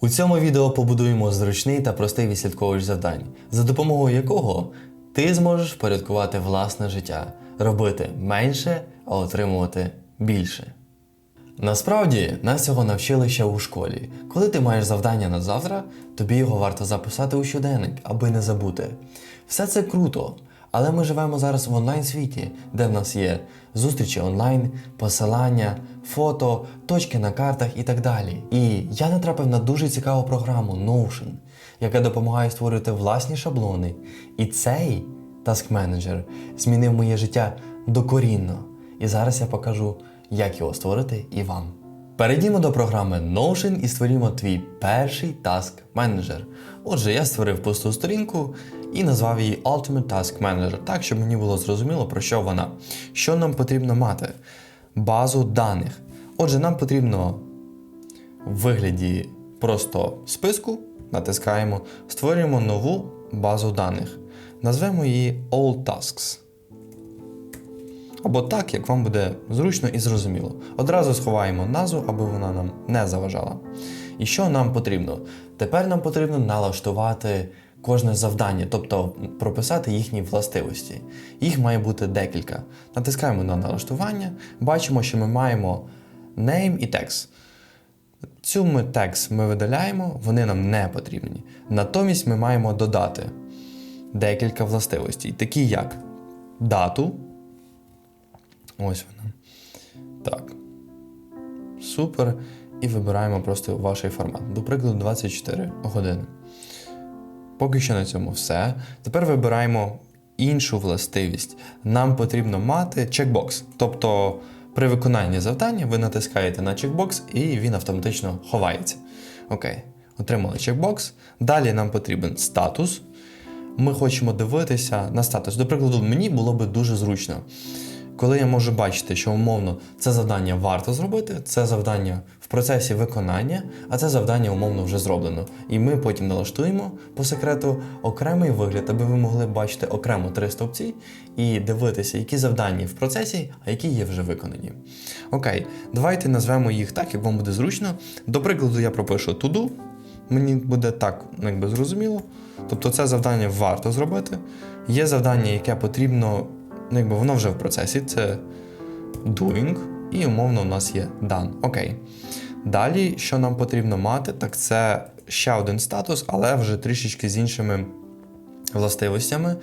У цьому відео побудуємо зручний та простий відслідковувач завдань, за допомогою якого ти зможеш впорядкувати власне життя, робити менше, а отримувати більше. Насправді нас цього навчили ще у школі. Коли ти маєш завдання на завтра, тобі його варто записати у щоденник, аби не забути. Все це круто, але ми живемо зараз в онлайн світі, де в нас є зустрічі онлайн, посилання, фото, точки на картах і так далі. І я натрапив на дуже цікаву програму Notion, яка допомагає створити власні шаблони. І цей Task Manager змінив моє життя докорінно. І зараз я покажу, як його створити і вам. Перейдімо до програми Notion і створімо твій перший Task Manager. Отже, я створив пусту сторінку і назвав її Ultimate Task Manager, так, щоб мені було зрозуміло, про що вона. Що нам потрібно мати? Базу даних. Отже, нам потрібно в вигляді просто списку, натискаємо, створюємо нову базу даних. Назвемо її All Tasks. Або так, як вам буде зручно і зрозуміло. Одразу сховаємо назву, аби вона нам не заважала. І що нам потрібно? Тепер нам потрібно налаштувати кожне завдання, тобто прописати їхні властивості. Їх має бути декілька. Натискаємо на налаштування, бачимо, що ми маємо name і text. Цю ми текст ми видаляємо, вони нам не потрібні. Натомість ми маємо додати декілька властивостей, такі як дату. Ось вона. Так. Супер. І вибираємо просто ваш формат. До прикладу, 24 години. Поки що на цьому все. Тепер вибираємо іншу властивість. Нам потрібно мати чекбокс. Тобто, при виконанні завдання ви натискаєте на чекбокс і він автоматично ховається. Окей, отримали чекбокс. Далі нам потрібен статус. Ми хочемо дивитися на статус. До прикладу, мені було би дуже зручно. Коли я можу бачити, що умовно це завдання варто зробити, це завдання в процесі виконання, а це завдання умовно вже зроблено. І ми потім налаштуємо по секрету окремий вигляд, аби ви могли бачити окремо три стовпці і дивитися, які завдання в процесі, а які є вже виконані. Окей, давайте назвемо їх так, як вам буде зручно. До прикладу, я пропишу to-do, мені буде так якби зрозуміло. Тобто це завдання варто зробити. Є завдання, яке потрібно ну, якби воно вже в процесі, це doing, і умовно у нас є done. Окей. Далі, що нам потрібно мати, так це ще один статус, але вже трішечки з іншими властивостями.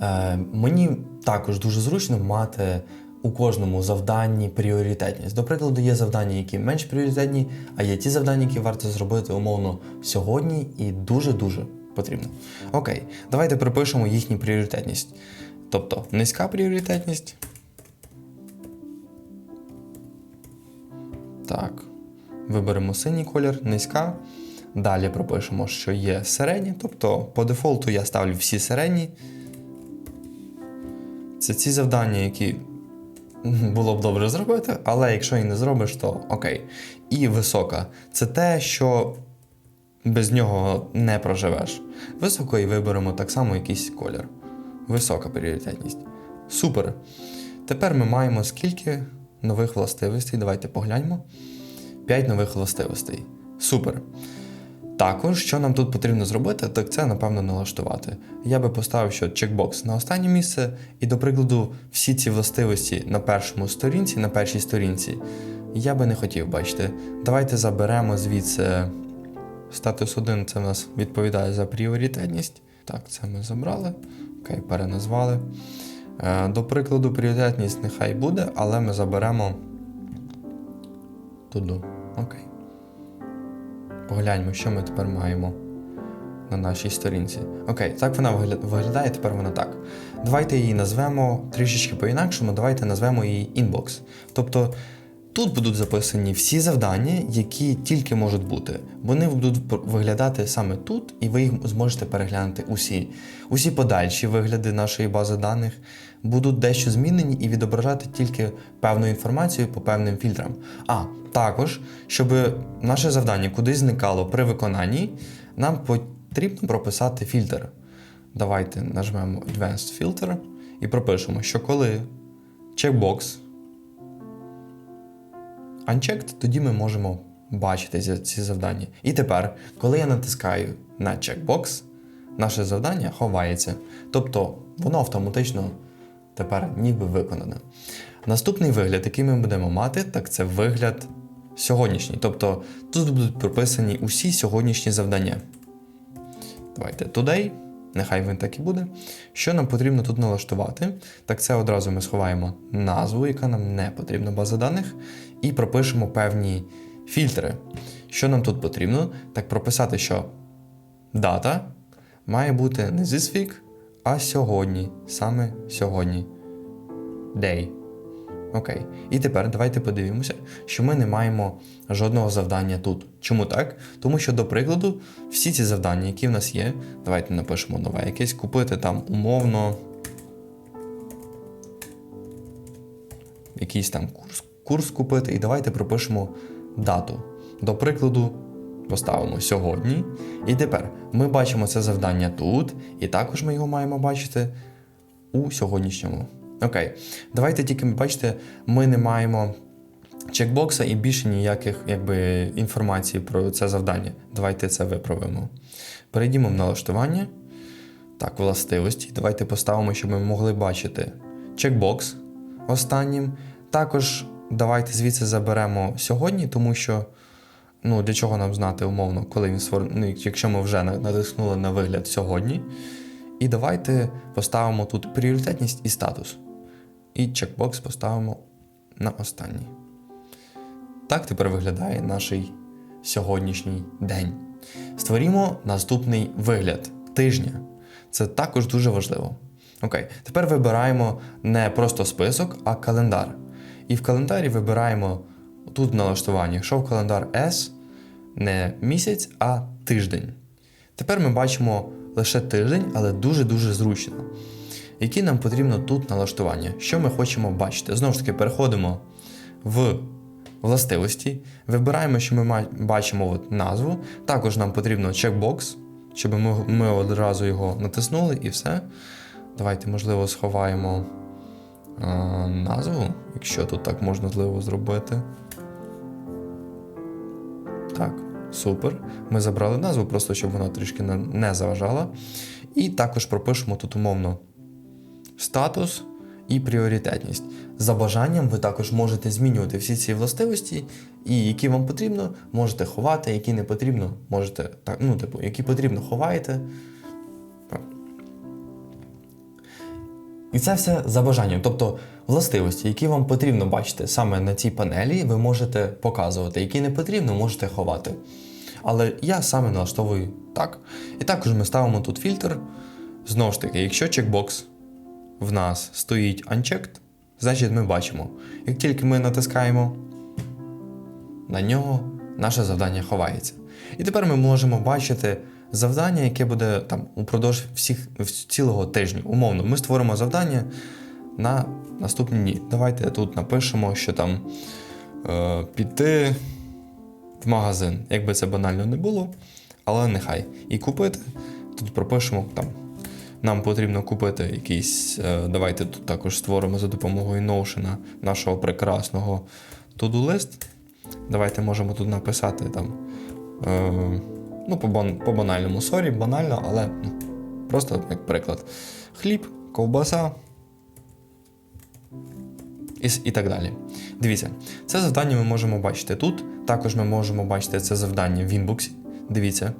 Е, мені також дуже зручно мати у кожному завданні пріоритетність. До прикладу, є завдання, які менш пріоритетні, а є ті завдання, які варто зробити умовно сьогодні і дуже-дуже потрібно. Окей, давайте припишемо їхню пріоритетність. Тобто низька пріоритетність. Так. Виберемо синій колір, низька. Далі пропишемо, що є середні. Тобто, по дефолту я ставлю всі середні. Це ці завдання, які було б добре зробити, але якщо і не зробиш, то окей. І висока. Це те, що без нього не проживеш. Високо і виберемо так само якийсь колір. Висока пріоритетність. Супер. Тепер ми маємо скільки нових властивостей. Давайте погляньмо. 5 нових властивостей. Супер. Також, що нам тут потрібно зробити, так це, напевно, налаштувати. Я би поставив, що чекбокс на останнє місце, і, до прикладу, всі ці властивості на першому сторінці, на першій сторінці, я би не хотів бачити. Давайте заберемо звідси статус 1, це в нас відповідає за пріоритетність. Так, це ми забрали. Окей, переназвали. Е, До прикладу, пріоритетність нехай буде, але ми заберемо туди. Окей. Погляньмо, що ми тепер маємо на нашій сторінці. Окей, так вона виглядає, тепер вона так. Давайте її назвемо трішечки по-інакшому, давайте назвемо її інбокс. Тобто тут будуть записані всі завдання, які тільки можуть бути. Вони будуть виглядати саме тут, і ви їх зможете переглянути усі. Усі подальші вигляди нашої бази даних будуть дещо змінені і відображати тільки певну інформацію по певним фільтрам. А також, щоб наше завдання кудись зникало при виконанні, нам потрібно прописати фільтр. Давайте нажмемо Advanced Filter і пропишемо, що коли чекбокс unchecked, тоді ми можемо бачити ці- завдання. І тепер, коли я натискаю на чекбокс, наше завдання ховається. Тобто воно автоматично тепер ніби виконане. Наступний вигляд, який ми будемо мати, так це вигляд сьогоднішній. Тобто тут будуть прописані усі сьогоднішні завдання. Давайте today, нехай він так і буде. Що нам потрібно тут налаштувати? Так це одразу ми сховаємо назву, яка нам не потрібна база даних, і пропишемо певні фільтри. Що нам тут потрібно? Так прописати, що дата має бути не this week, а сьогодні, саме сьогодні. Day. Окей. І тепер давайте подивимося, що ми не маємо жодного завдання тут. Чому так? Тому що, до прикладу, всі ці завдання, які в нас є, давайте напишемо нове якесь, купити там умовно. Якийсь там курс, курс купити, і давайте пропишемо дату. До прикладу, поставимо сьогодні. І тепер ми бачимо це завдання тут, і також ми його маємо бачити у сьогоднішньому. Окей, давайте тільки бачите, ми не маємо чекбокса і більше ніяких якби, інформації про це завдання. Давайте це виправимо. Перейдімо в налаштування. Так, властивості. Давайте поставимо, щоб ми могли бачити чекбокс останнім. Також давайте звідси заберемо сьогодні, тому що ну, для чого нам знати умовно, коли він створ... ну, якщо ми вже на- натиснули на вигляд сьогодні. І давайте поставимо тут пріоритетність і статус. І чекбокс поставимо на останній. Так тепер виглядає наш сьогоднішній день. Створімо наступний вигляд тижня. Це також дуже важливо. Окей, тепер вибираємо не просто список, а календар. І в календарі вибираємо тут в налаштуванні, в календар S не місяць, а тиждень. Тепер ми бачимо лише тиждень, але дуже-дуже зручно. Які нам потрібно тут налаштування? Що ми хочемо бачити? Знову ж таки, переходимо в властивості, вибираємо, що ми бачимо от назву. Також нам потрібно чекбокс, щоб ми, ми одразу його натиснули і все. Давайте, можливо, сховаємо е, назву, якщо тут так можливо зробити. Так, супер. Ми забрали назву, просто щоб вона трішки не- заважала. І також пропишемо тут умовно статус і пріоритетність. За бажанням ви також можете змінювати всі ці властивості, і які вам потрібно, можете ховати, які не потрібно, можете так, ну, типу, які потрібно, ховаєте. І це все за бажанням. Тобто властивості, які вам потрібно бачити саме на цій панелі, ви можете показувати, які не потрібно, можете ховати. Але я саме налаштовую так. І також ми ставимо тут фільтр. Знову ж таки, якщо чекбокс в нас стоїть unchecked, значить ми бачимо. Як тільки ми натискаємо на нього, наше завдання ховається. І тепер ми можемо бачити завдання, яке буде там упродовж всіх цілого тижня. Умовно, ми створимо завдання на наступні дні. Давайте тут напишемо, що там е, піти в магазин. Якби це банально не було, але нехай. І купити. Тут пропишемо там. Нам потрібно купити якийсь. е, Давайте тут також створимо за допомогою Notion нашого прекрасного list. Давайте можемо тут написати там. Е, ну, по, банальному сорі, банально, але ну, просто як приклад. Хліб, ковбаса, і, і так далі. Дивіться, це завдання ми можемо бачити тут. Також ми можемо бачити це завдання в інбоксі. Дивіться,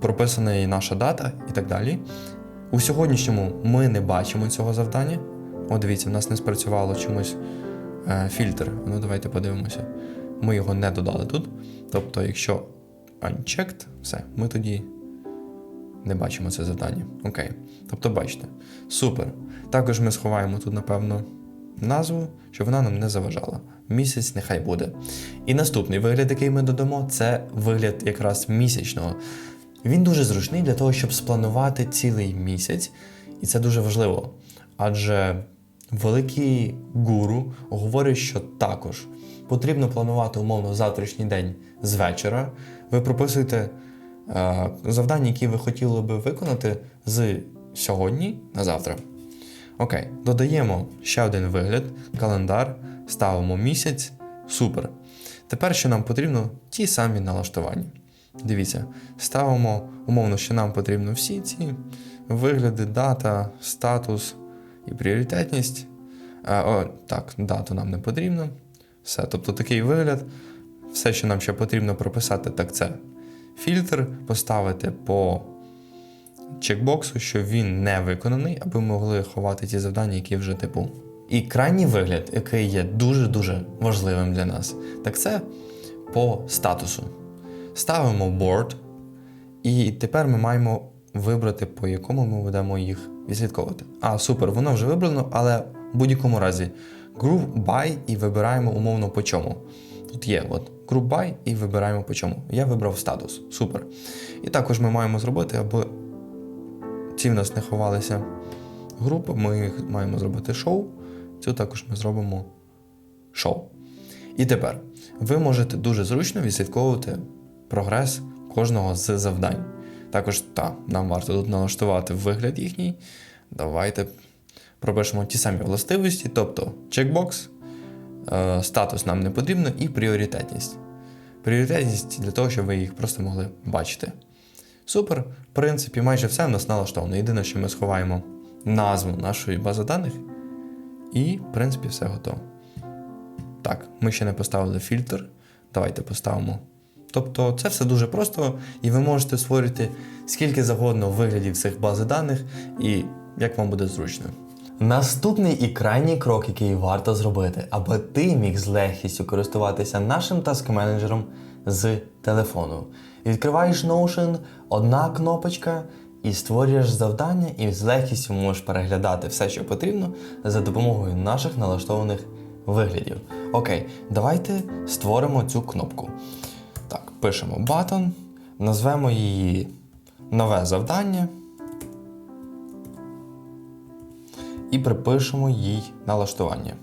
прописана і наша дата і так далі. У сьогоднішньому ми не бачимо цього завдання. О, дивіться, в нас не спрацювало чомусь е, фільтр. Ну, давайте подивимося. Ми його не додали тут. Тобто, якщо unchecked, все, ми тоді не бачимо це завдання. Окей. Тобто, бачите. Супер. Також ми сховаємо тут, напевно, назву, щоб вона нам не заважала. Місяць нехай буде. І наступний вигляд, який ми додамо, це вигляд якраз місячного. Він дуже зручний для того, щоб спланувати цілий місяць, і це дуже важливо. Адже великі гуру говорять, що також потрібно планувати умовно завтрашній день з вечора. Ви прописуєте е, завдання, які ви хотіли би виконати з сьогодні на завтра. Окей, додаємо ще один вигляд, календар, ставимо місяць. Супер. Тепер що нам потрібно? ті самі налаштування. Дивіться, ставимо умовно, що нам потрібно всі ці вигляди, дата, статус і пріоритетність. А, о, так, дату нам не потрібно. Все. Тобто такий вигляд. Все, що нам ще потрібно прописати, так це фільтр, поставити по чекбоксу, що він не виконаний, аби ми могли ховати ті завдання, які вже типу. І крайній вигляд, який є дуже-дуже важливим для нас, так це по статусу. Ставимо board, і тепер ми маємо вибрати, по якому ми будемо їх відслідковувати. А, супер, воно вже вибрано, але в будь-якому разі group by і вибираємо умовно по чому. Тут є от group by і вибираємо по чому. Я вибрав статус. Супер. І також ми маємо зробити, аби ці в нас не ховалися групи, ми їх маємо зробити шоу. Цю також ми зробимо шоу. І тепер ви можете дуже зручно відслідковувати прогрес кожного з завдань. Також та, нам варто тут налаштувати вигляд їхній. Давайте пропишемо ті самі властивості, тобто чекбокс, е, статус нам не потрібно і пріоритетність. Пріоритетність для того, щоб ви їх просто могли бачити. Супер, в принципі, майже все в нас налаштовано. Єдине, що ми сховаємо назву нашої бази даних, і, в принципі, все готово. Так, ми ще не поставили фільтр. Давайте поставимо. Тобто це все дуже просто, і ви можете створити скільки завгодно виглядів цих бази даних, і як вам буде зручно. Наступний і крайній крок, який варто зробити, аби ти міг з легкістю користуватися нашим таск-менеджером з телефону. Відкриваєш Notion, одна кнопочка, і створюєш завдання, і з легкістю можеш переглядати все, що потрібно, за допомогою наших налаштованих виглядів. Окей, давайте створимо цю кнопку. Пишемо button, назвемо її нове завдання. і припишемо їй налаштування.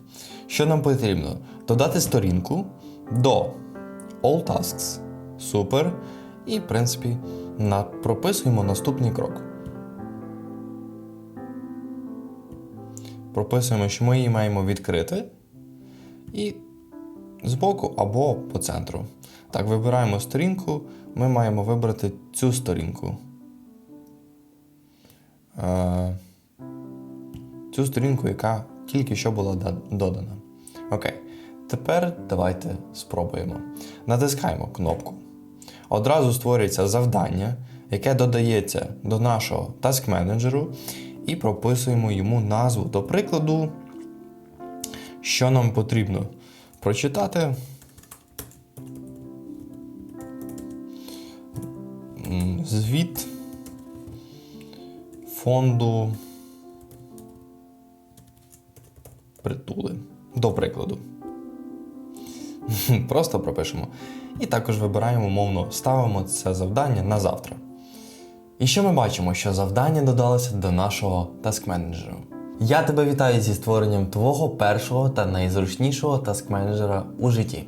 Що нам потрібно? Додати сторінку до All Tasks. Супер. І, в принципі, прописуємо наступний крок. Прописуємо, що ми її маємо відкрити. І збоку або по центру. Так, вибираємо сторінку. Ми маємо вибрати цю сторінку. Е, цю сторінку, яка тільки що була додана. Окей. Тепер давайте спробуємо. Натискаємо кнопку. Одразу створюється завдання, яке додається до нашого task менеджеру і прописуємо йому назву. До прикладу, що нам потрібно прочитати. Звіт фонду притули. До прикладу. Просто пропишемо. І також вибираємо, умовно, ставимо це завдання на завтра. І що ми бачимо, що завдання додалося до нашого таск-менеджеру. Я тебе вітаю зі створенням твого першого та найзручнішого таск-менеджера у житті.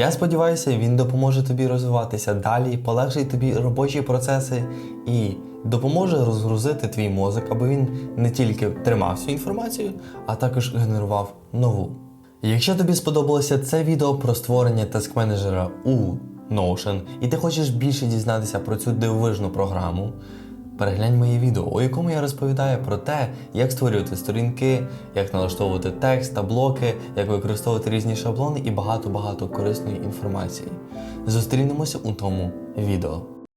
Я сподіваюся, він допоможе тобі розвиватися далі, полегшить тобі робочі процеси і допоможе розгрузити твій мозок, аби він не тільки тримав цю інформацію, а також генерував нову. Якщо тобі сподобалося це відео про створення таск-менеджера у Notion, і ти хочеш більше дізнатися про цю дивовижну програму, переглянь моє відео, у якому я розповідаю про те, як створювати сторінки, як налаштовувати текст та блоки, як використовувати різні шаблони і багато-багато корисної інформації. Зустрінемося у тому відео.